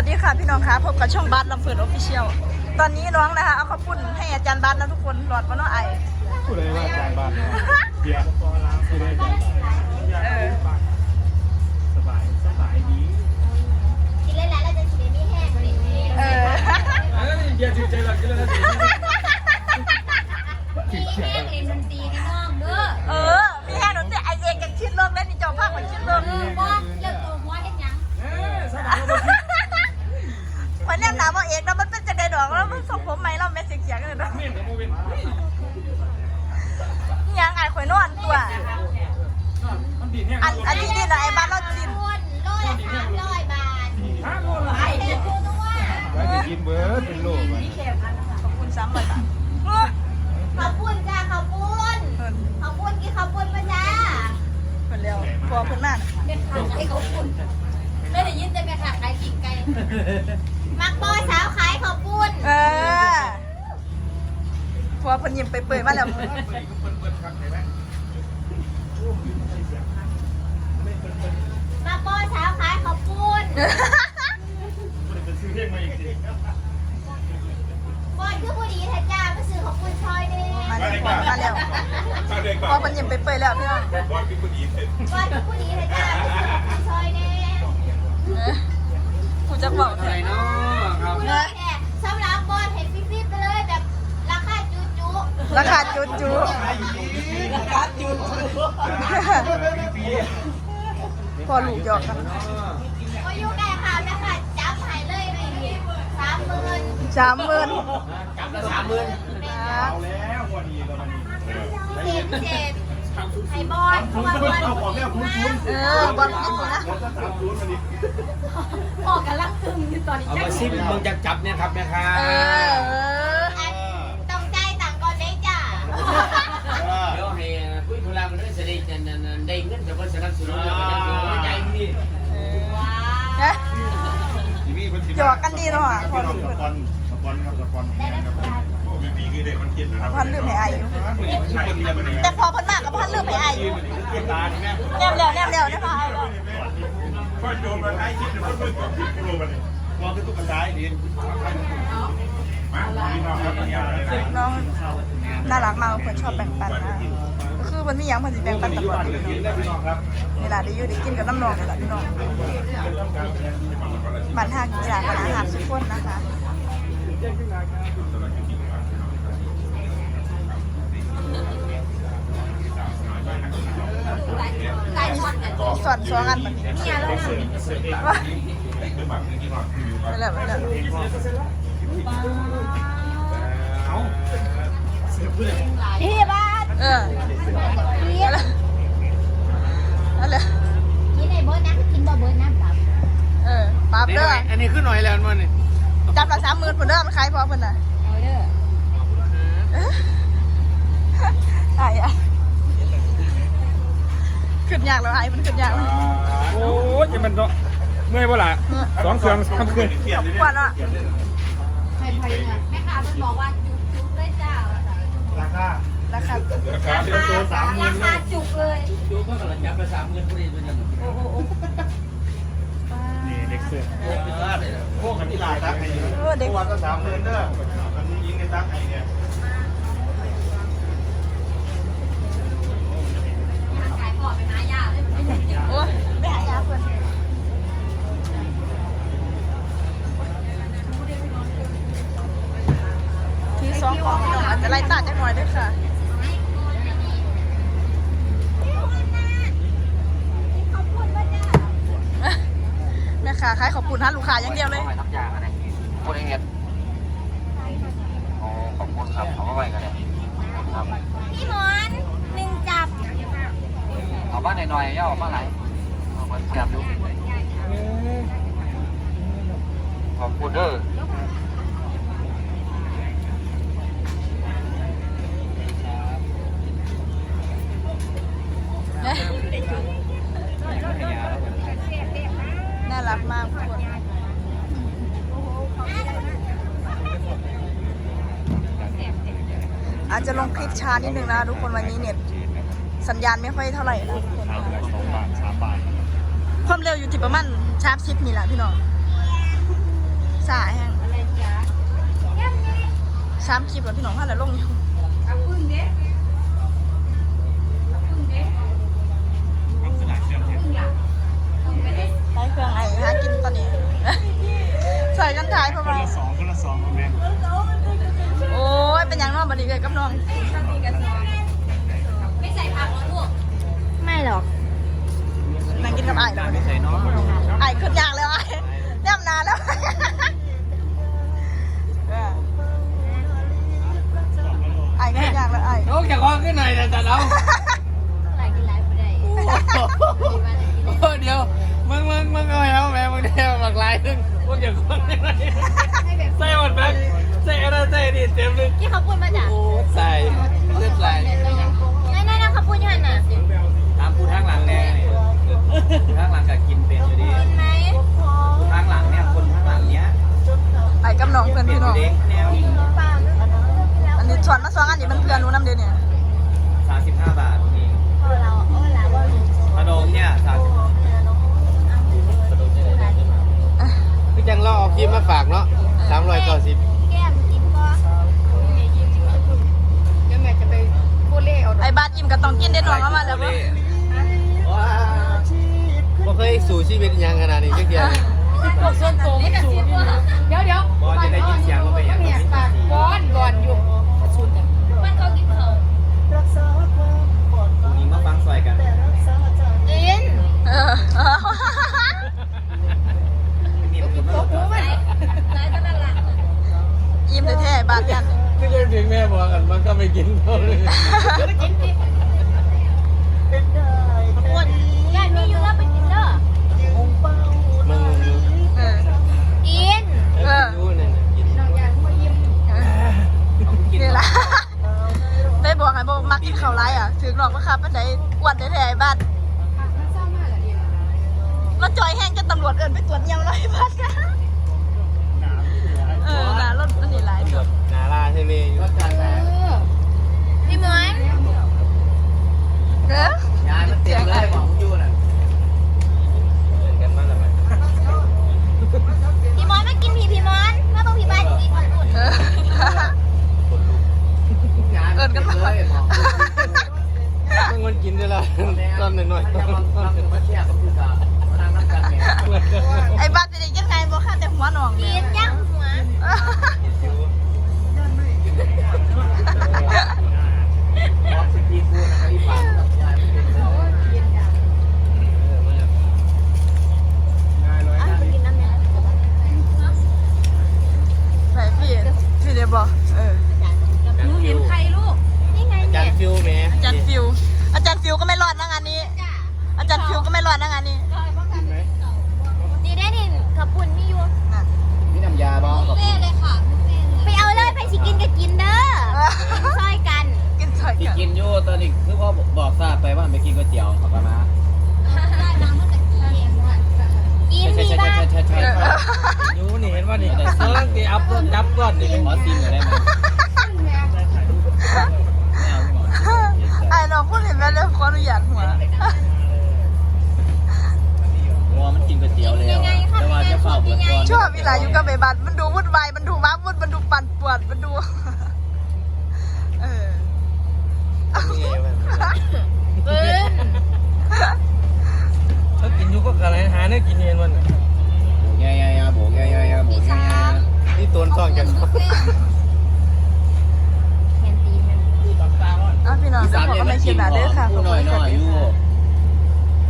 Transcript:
วัสดีค่ะพี่น้องคะพบกับช่องบัสลำเฟิร์นออฟฟิเชียลตอนนี้น้องนะคะเอาข้าวปุ้นให้อาจารย์บัสนะทุกคนหลอดมาเนาะไอผู้ใดว่าอาจารย์บ้านเนี่ยเบียร์ผู้ใดอาจารย์บ้านเออสบายสบายดีกินเล่นแล้วเราจะฉีดไม่แห้งเลยนี่เออเฮ้ยเบียร์ถือใจหลักกันแล้ว นี่ยังไอข่อยนอนตัวมันดีเนี่ยอันอันนี้นี่นะไอ้บ้านเราจินคุณโลละสามร้อยบาทห้าโลละไอ้เด็กคุณว่าแล้วจะกินเบิร์ดเป็นโลมันขอบคุณซ้ำเลยค่ะขอบคุณจ้าขอบคุณขอบคุณกี่ขอบคุณมาจ้าเพิ่นแล้วพอเพิ่นนั่นเป็นขาไอ้ขอบคุณไม่ได้ยินแต่เป็นขาไก่กินไก่มักบ พอเพิ่นยิ้มไปเปื่อยมาแล้วมักบอยสาวขายขอบคุณเป็นซื้อเรียกมาอีกทีบอยคือผู้ดีแท้จ้ามาซื้อขอบคุณชอยเด้มาแล้วมาแล้วพอเพิ่นยิ้มไปเปื่อยแล้วพี่น้องบอยคือผู้ดีแท้จ้ามาซื้อขอบคุณชอยเด้ เออกูจะบอก อะไรเนาะครับ ผู้ดีแท้สำหรับบอยเห็นฟิบๆไปเลยแบบราคาจุจุ รา คาจุดจุพอลูกหยอกกันก็อยู่ใกล้ค่ะแม่ค่ะจับหายเลยนี่สามหมื่นสามหมื่นกลับละสามหมื่นเอาแล้ววันนี้ตอนนี้เจ็ดเจ็ดไอ้บอยเพราะว่าบอยเอาของแม่คุณคุณเออบอลกินหมดนะแล้วถ้าสามศูนย์วันนี้ออกกันลักตึงอยู่ตอนนี้เอามาซิมมึงจะจับเนี่ยครับเนี่ยครั เออ ต้องใจต่างก่อนได้จ้า เดี๋ยวให้คุยธุระมันด้เสด็จนั่นได้เงินจากบริษัทสนับสนุนแล้วก็ยังอยู่นี่ทีวีมันหยอกกันดีเนาะพอน้ลูองกสปอนสปอนครับสปอนครับโอ้ไม่มีคือเด็กมันคิดนะครับพันลืมให้อายุใช่คนเดียวมันแต่พอพันมากกับพันลืมให้อายุคิดตาใช่ไหมแนมเร็วแนมเร็วนะพออายก็โยนมาให้คิดมันเพิ่มกว่าคิดโลมันมองคือตุ๊กตาดีมาพี่น้องครับเนี่ย น้องน่ารักมากเพื่อนชอบแบ่งปันนะคือมันมีอย่างมันจะแบ่งปันตลอดกินได้พี่น้องนี่แหละได้อยู่ได้กินกับน้ำนองนี่แหละพี่น้องบันทางกีฬากันอาหารทุกคนนะคะหลายคนแต่สอนสองอันแบบนี้เนี่ยแล้วนะว่าไปแล้วไปแล้ว พี่บ้านเออพี่อะไรอะไรกินไอ้เบิร์ดนะกินบ่เบิร์ดนะกับเออปั๊บเด้ออันนี้ขึ้นหน่อยแล้วมันนี่จับละสามหมื่นเพิ่นเด้อมันขายพอเพิ่นน่ะเอาเด้อไอ้อะขึ้นยากแล้วไอ้มันขึ้นยากแล้วโอ้ยจะมันเมื่อยบ่ล่ะสองเครื่องทำครื่องกว่าเนาะ แม่ค้ามันบอกว่าจุกจุกเลยจ้าราคาราคาราคาเป็นตัวสามหมื่รานคาจุกเลยดูก็กำลังจับละสามหมื่นพอดีตัวนี้นี่เด็กเสื้อพวกกันที่ลายตักไอ้เออเด็กวันก็สามหมื่นเด้ออันนี้ยิงในตักไอ้เนี่ยขายก่อนไปหายาเลยโอ้ยไม่หายากเพิ่น องของพี่น้องอาจจะไล่ตาจักหน่อยเด้วยค่ะขอบคุณมากจ้าแม่ค้าขายขอบคุณฮะลูกค้าอย่างเดียวเลยทักอย่างอะไรพูดเองเนี่ยอ๋อขอบคุณครับเอาไว้กันเลยครับพี่หมอนหนึ่งจับเอาบ้านหน่อยๆย่อมาไหนเอามาจับดูขอบคุณเด้อ จะลงคลิปช้านิดนึงนะทุกคนวันนี้เน็ตสัญญาณไม่ค่อยเท่าไหร่นะทุกคนความเร็วอยู่ที่ประมาณชาร์ปชิปนี่แหละพี่น้องสายแห้งสามคลิปแล้วพี่น้องว่าแล้วลงอยู่ ใส่น้องไอ้ขึ้นยากแล้วไอ้แนบนานแล้วเออไอ้ก็ขึ้นยากแล้วไอ้โอ้แกคอขึ้นหน่อยนะจ๊ะน้องหลายกินหลายไปได้โอ้เดี๋ยวมึงมึงมึงเอาแล้วแม่มึงได้หลากหลายนึงพวกอย่าคอนได้ไหมใส่หมดแบ็คใส่อะไรใส่ดิเต็มเลยที่เขาพูดมาจากโอ้ใส่เลือดไหลนั่นนั่นนั่นเขาพูดยังไงน่ะตามกูทางหลังแน่ ทางหลังก็กินเป็นอยู่ดีกินไหมทางหลังเนี่ยคนทางหลังเนี้ยไอ้กับน้องเพื่อนเป็นพี่อน้อยู่งเด็กแนวเปล่าอันนี้ชวนมาสองอันนี้มันเพื่อนหนูน้ำเดียวเนี่ยสามสิบห้าบาทนี่เออเราเออเราว่าขนมเนี่ยสามสิบพี่จังเราเอาครีมมาฝากเนาะสามร้อยเก้าสิบแก้มกินก็ไอ้บ้านอิ่มก็ต้องกินได้น้องเอามาแล้วบ่ว้าบ่ เคยสู่ชีวิตอยังขนาดนี้จักเดียวเลยพวกส้นโตไม่กับสิบว่ะเดี๋ยวเดี๋ยวบอลจะได้ยินเสียงก็ไปอย่างเนี่นี้ยปากก้อนก่อนอยู่ชุดเนี่ย มันเขากินเขา พรุ่งนี้มาฟังซอยกัน กิน เออ นี่มันกินมาหมด ไหนไหนตะนั่นล่ะ อิ่มแท้ๆบ้านกัน ก็ยังถึงแม่บอกกันมันก็ไม่กินเท่าเลย กินดิคนยายมีอยู่แล้วไปกินเด้อ มึงดู เออ กิน เออ ดูนั่นน่ะกิน นางยางมายิ้ม นี่ล่ะได้บอกให้บ่มักกินข้าวไรอะถึงน้องบ่ครับปานใดอ้วนแท้ๆไอ้บ้าน มันเศร้ามากเหรอเดียว แล้ว จอยแห้งจนตำรวจเอิ้นไปตรวจเยี่ยวเลยบ้านเออน่ารถอันนี้หลายสุดนาลาใช่ไหมอยู่เออพี่หมอนเอองานมันเต็มเลยของยูน่ะ เดินกันมาแล้วไหม พี่หมอนมากินพี่พี่หมอนมาบอกพี่บ้านกินคนอุ่น เออ งานมันเต็มเลยของ มึงมันกินได้ละตอนหน่อย มันจะมาทำมาเที่ยวกับผู้สาวมานั่งน้ำกันเนี่ย ๆ ไอ้บ้านจะได้ยังไงบ่ค่าแต่หัวน้อง กิ เนี่ย นย่างหัว บอกสิพี่กูนะอีปากกับยายมันเป็นเลย อะไปกินน้ำเนี่ย ใส่พี่พี่เดี๋ยว บอกเออหนูเห็นใครลูก นี่ไงอาจาเนี่รยย์ฟิวแม่อาจารย์ฟิว อาจารย์ฟิวก็ไม่รอดนะงานนี้ จ้าอาจารย์ฟิวก็ไม่รอดนะงานนี้นี่ได้นี่ขับปุ่นมีอยู่น่ะนี่น้ำยาบ้องกับเฟ่เลยค่ะไปเอาเลยไปสิกินก็กินเด้อช่วยกันกินใส่ที่กันกินอยู่ตอนนี้คือพ่อบอกทราบไปว่าไปกินก๋วยเตี๋ยวขอบคุณนะได้มาเมื่อตะกี้เองว่ะ กินใช่มีใช่บ้างใช่ใช่ใช่ยูนี่เห็นว่านี่กำลังตีอัพต้นจับก้อนนี่ขอซิมหน่อยได้ไหมไม่เอาพี่หมอไอ้น้องพูดเห็นไหมเลยขออนุญาตหัววัวมันกินก๋วยเตี๋ยวแล้วแต่ว่าจะเฝ้าเบิดก่อนชอบเวลาอยู่กับไอ้บัตมันดูวุ่นวายมันดูว้าวุ่นมันดูปั่นป่วนมันดู เออ